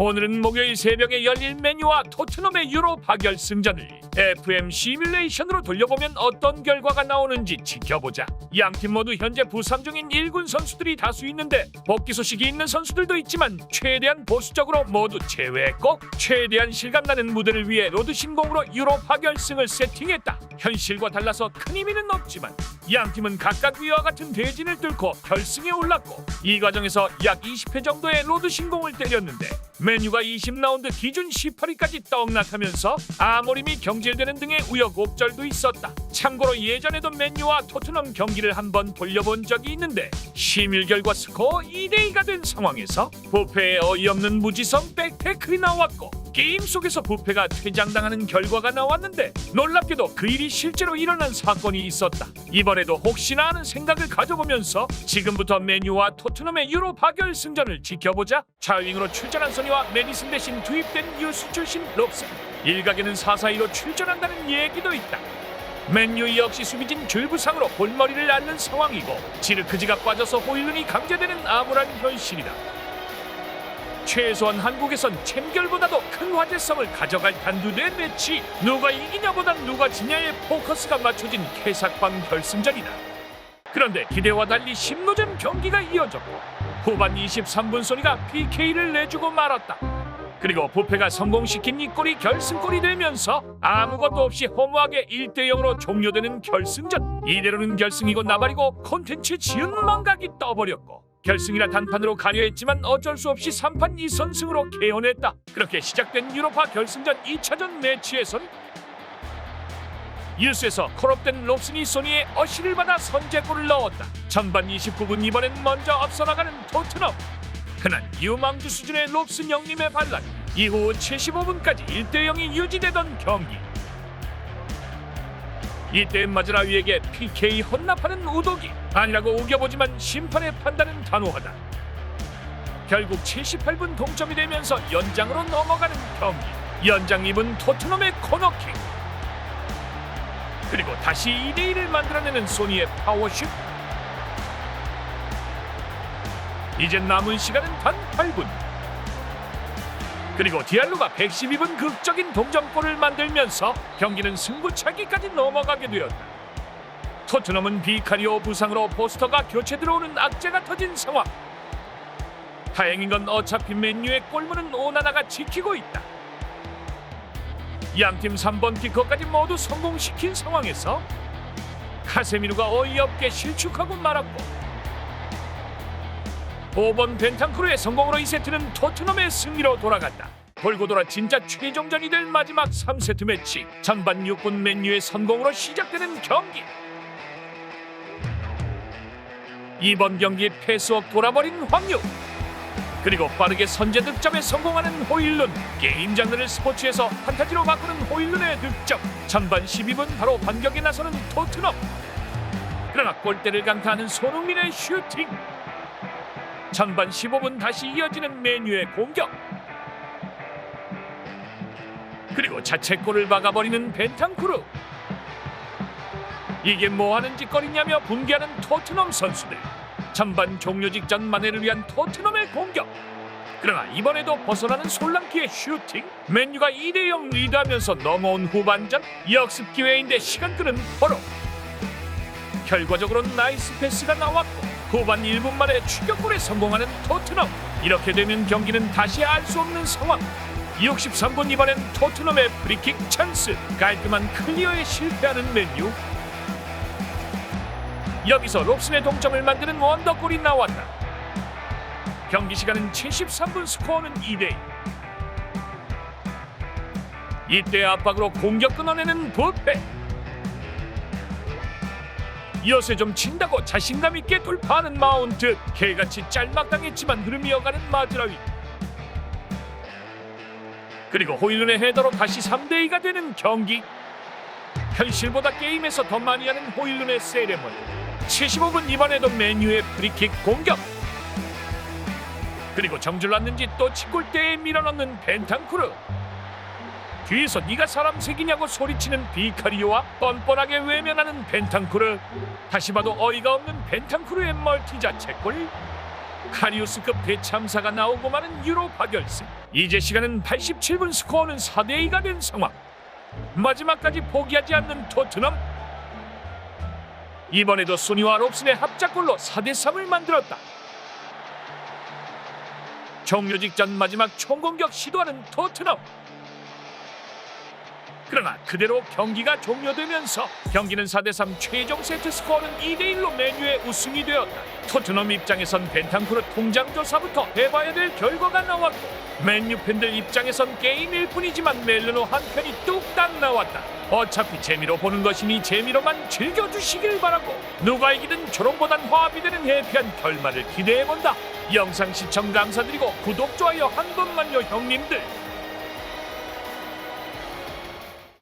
오늘은 목요일 새벽에 열릴 맨유와 토트넘의 유로 파 결승전을 FM 시뮬레이션으로 돌려보면 어떤 결과가 나오는지 지켜보자. 양팀 모두 현재 부상 중인 1군 선수들이 다수 있는데 복귀 소식이 있는 선수들도 있지만 최대한 보수적으로 모두 제외했고 최대한 실감나는 무대를 위해 로드 신공으로 유로 파 결승을 세팅했다. 현실과 달라서 큰 의미는 없지만 양 팀은 각각 위와 같은 대진을 뚫고 결승에 올랐고 이 과정에서 약 20회 정도의 로드 신공을 때렸는데 메뉴가 20라운드 기준 18위까지 떡락하면서 아모림이 경질되는 등의 우여곡절도 있었다. 참고로 예전에도 맨유와 토트넘 경기를 한번 돌려본 적이 있는데 심일 결과 스코어 2대2가 된 상황에서 부패에 어이없는 무지성 백태클이 나왔고 게임 속에서 부패가 퇴장당하는 결과가 나왔는데 놀랍게도 그 일이 실제로 일어난 사건이 있었다. 이번에도 혹시나 하는 생각을 가져보면서 지금부터 메뉴와 토트넘의 유로 파 결승전을 지켜보자. 좌윙으로 출전한 소니와 메디슨 대신 투입된 유수 출신 롭슨. 일각에는 4-4-2로 출전한다는 얘기도 있다. 맨유 역시 수비진 줄부상으로 골머리를 앓는 상황이고 지르크지가 빠져서 호일룬이 강제되는 암울한 현실이다. 최소한 한국에선 챔결보다도 큰 화제성을 가져갈 단두대 매치 누가 이기냐보단 누가 지냐에 포커스가 맞춰진 캐삭방 결승전이다. 그런데 기대와 달리 심노전 경기가 이어졌고 후반 23분 소니가 PK를 내주고 말았다. 그리고 부패가 성공시킨 이 골이 결승골이 되면서 아무것도 없이 허무하게 1대0으로 종료되는 결승전 이대로는 결승이고 나발이고 콘텐츠 지은 망각이 떠버렸고 결승이라 단판으로 가려 했지만 어쩔 수 없이 3판 2선승으로 개헌했다. 그렇게 시작된 유로파 결승전 2차전 매치에선 유스에서 콜업된 롭슨이 소니의 어시를 받아 선제골을 넣었다. 전반 29분 이번엔 먼저 앞서 나가는 토트넘. 그날 유망주 수준의 롭슨 형님의 반란 이후 75분까지 1대 0이 유지되던 경기 이때 마즈라위에게 PK 헌납하는 우독이 아니라고 우겨보지만 심판의 판단은 단호하다. 결국 78분 동점이 되면서 연장으로 넘어가는 경기. 연장 2분 토트넘의 코너킥. 그리고 다시 2대 1을 만들어내는 소니의 파워슛. 이제 남은 시간은 단 8분. 그리고 디알로가 112분 극적인 동점골을 만들면서 경기는 승부차기까지 넘어가게 되었다. 토트넘은 비카리오 부상으로 포스터가 교체 들어오는 악재가 터진 상황. 다행인 건 어차피 맨유의 골문은 오나나가 지키고 있다. 양팀 3번 키커까지 모두 성공시킨 상황에서 카세미누가 어이없게 실축하고 말았고 5번 벤탄크루의 성공으로 2세트는 토트넘의 승리로 돌아갔다. 돌고 돌아 진짜 최종전이 될 마지막 3세트 매치. 전반 6분 맨유의 성공으로 시작되는 경기. 이번 경기 패스웍 돌아버린 황유. 그리고 빠르게 선제 득점에 성공하는 호일룬. 게임 장르를 스포츠에서 판타지로 바꾸는 호일룬의 득점. 전반 12분 바로 반격에 나서는 토트넘. 그러나 골대를 강타하는 손흥민의 슈팅 전반 15분 다시 이어지는 메뉴의 공격. 그리고 자책골을 막아버리는 벤탄쿠르 이게 뭐하는 짓거리냐며 분개하는 토트넘 선수들. 전반 종료 직전 만회를 위한 토트넘의 공격. 그러나 이번에도 벗어나는 솔랑키의 슈팅. 맨유가 2대0 리드하면서 넘어온 후반전 역습 기회인데 시간 끄는 포로. 결과적으로 나이스 패스가 나왔고 후반 1분 만에 추격골에 성공하는 토트넘. 이렇게 되면 경기는 다시 알 수 없는 상황. 63분 이번엔 토트넘의 프리킥 찬스. 깔끔한 클리어에 실패하는 맨유. 여기서 롭슨의 동점을 만드는 원더골이 나왔다. 경기 시간은 73분 스코어는 2대 2 이때 압박으로 공격 끊어내는 부패 이어서 좀 친다고 자신감 있게 돌파하는 마운트. 개같이 짤막당했지만 흐름이 어가는 마즈라위. 그리고 호일룬의 헤더로 다시 3대2가 되는 경기. 현실보다 게임에서 더 많이 하는 호일룬의 세레머니. 75분 이번에도 메뉴의 프리킥 공격. 그리고 정줄 났는지 또 치골대에 밀어넣는 벤탄쿠르 뒤에서 네가 사람 새기냐고 소리치는 비카리오와 뻔뻔하게 외면하는 벤탄쿠르 다시 봐도 어이가 없는 벤탄쿠르의 멀티 자책골 카리우스급 대참사가 나오고 마는 유로 파 결승. 이제 시간은 87분 스코어는 4대 2가 된 상황. 마지막까지 포기하지 않는 토트넘. 이번에도 소니와 롭슨의 합작골로 4대 3을 만들었다. 종료 직전 마지막 총공격 시도하는 토트넘. 그러나 그대로 경기가 종료되면서 경기는 4대3 최종 세트 스코어는 2대1로 메뉴의 우승이 되었다. 토트넘 입장에선 벤탄쿠르 통장 조사부터 해봐야 될 결과가 나왔고 맨유 팬들 입장에선 게임일 뿐이지만 멜르노 한 편이 뚝딱 나왔다. 어차피 재미로 보는 것이니 재미로만 즐겨주시길 바라고 누가 이기든 조롱보단 화합이 되는 해피한 결말을 기대해본다. 영상 시청 감사드리고 구독, 좋아요 한 번만요 형님들.